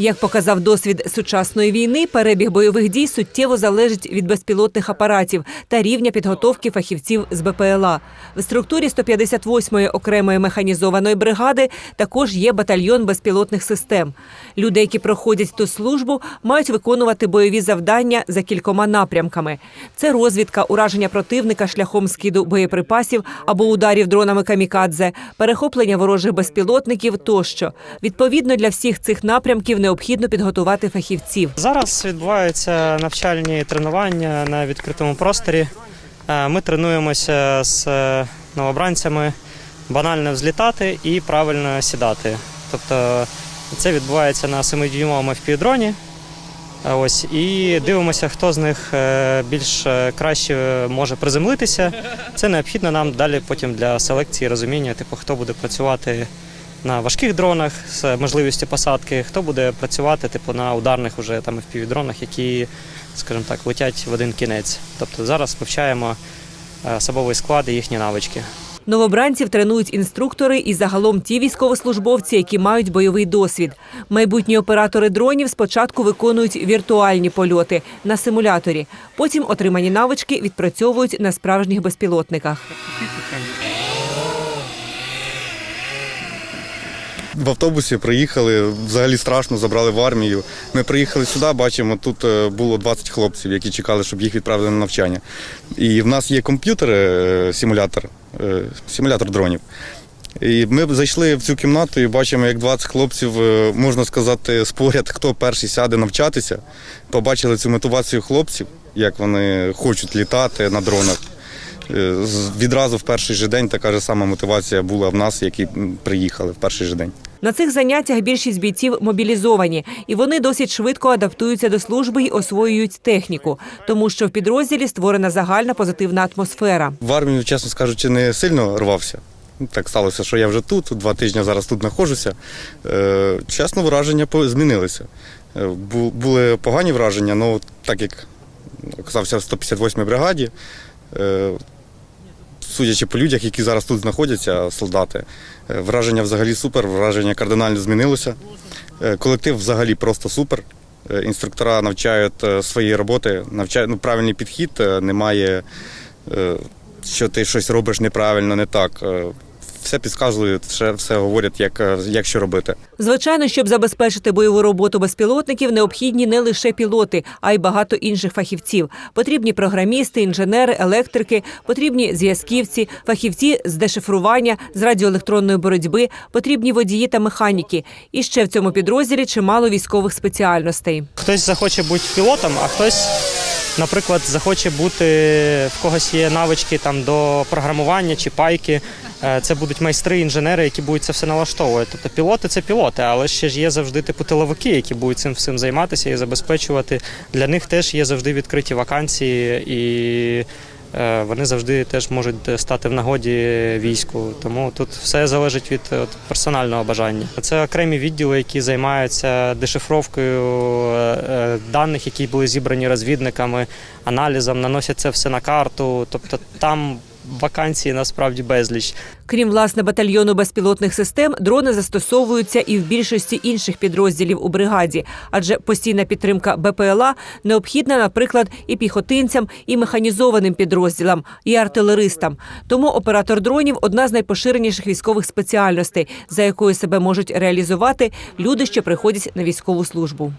Як показав досвід сучасної війни, перебіг бойових дій суттєво залежить від безпілотних апаратів та рівня підготовки фахівців з БПЛА. В структурі 158-ї окремої механізованої бригади також є батальйон безпілотних систем. Люди, які проходять ту службу, мають виконувати бойові завдання за кількома напрямками: це розвідка, ураження противника шляхом скиду боєприпасів або ударів дронами камікадзе, перехоплення ворожих безпілотників тощо. Відповідно для всіх цих напрямків необхідно підготувати фахівців. Зараз відбуваються навчальні тренування на відкритому просторі. Е, Ми тренуємося з е, новобранцями банально взлітати і правильно сідати. Тобто це відбувається на 7-дюймовому FPV-дроні. Е, Ось і дивимося, хто з них більш краще може приземлитися. Це необхідно нам далі потім для селекції розуміння, типу, хто буде працювати на важких дронах з можливістю посадки, хто буде працювати типу, на ударних уже там FPV-дронах, які, скажімо так, летять в один кінець. Тобто зараз вивчаємо е, особовий склад і їхні навички. Новобранців тренують інструктори і загалом ті військовослужбовці, які мають бойовий досвід. Майбутні оператори дронів спочатку виконують віртуальні польоти на симуляторі. Потім отримані навички відпрацьовують на справжніх безпілотниках. В автобусі приїхали, взагалі страшно, забрали в армію. Ми приїхали сюди, бачимо, тут е, було 20 хлопців, які чекали, щоб їх відправили на навчання. І в нас є комп'ютер, е, симулятор, е, симулятор дронів. І ми зайшли в цю кімнату і бачимо, як 20 хлопців, можна сказати, споряд, хто перший сяде навчатися. Побачили цю мотивацію хлопців, як вони хочуть літати на дронах. Е, Відразу в перший же день така ж сама мотивація була в нас, які приїхали в перший же день. На цих заняттях більшість бійців мобілізовані, і вони досить швидко адаптуються до служби і освоюють техніку, тому що в підрозділі створена загальна позитивна атмосфера. В армію, чесно скажучи, не сильно рвався. Ну, Так сталося, що я вже тут, два тижні зараз тут знаходжуся. Е, чесно, враження змінилися. Е, бу- були погані враження, але так як оказався в 158-й бригаді, судячи по людях, які зараз тут знаходяться, солдати, е, враження взагалі супер, враження кардинально змінилося. Е, Колектив взагалі просто супер. Е, Інструктора навчають свої роботи, навчають ну, правильний підхід, немає, що ти щось робиш неправильно, не так. Все підказують, все, все говорять, як, е, як що робити. Звичайно, щоб забезпечити бойову роботу безпілотників, необхідні не лише пілоти, а й багато інших фахівців. Потрібні програмісти, інженери, електрики, потрібні зв'язківці, фахівці з дешифрування, з радіоелектронної боротьби, потрібні водії та механіки. І ще в цьому підрозділі чимало військових спеціальностей. Хтось захоче бути пілотом, а хтось, наприклад, захоче бути в когось є навички там до програмування чи пайки. Е, Це будуть майстри, інженери, які будуть це все налаштовувати. Тобто пілоти це пілоти, але ще ж є завжди типу тиловики, які будуть цим всім займатися і забезпечувати. Для них теж є завжди відкриті вакансії і. е, Вони завжди теж можуть стати в нагоді війську, тому тут все залежить від персонального бажання. Це окремі відділи, які займаються дешифровкою е, е, даних, які були зібрані розвідниками, аналізом, наносять це все на карту. Тобто там вакансії насправді безліч. Крім власне батальйону безпілотних систем, дрони застосовуються і в більшості інших підрозділів у бригаді, адже постійна підтримка БПЛА необхідна, наприклад, і піхотинцям, і механізованим підрозділам, і артилеристам. Тому оператор дронів одна з найпоширеніших військових спеціальностей, за якою себе можуть реалізувати люди, що приходять на військову службу.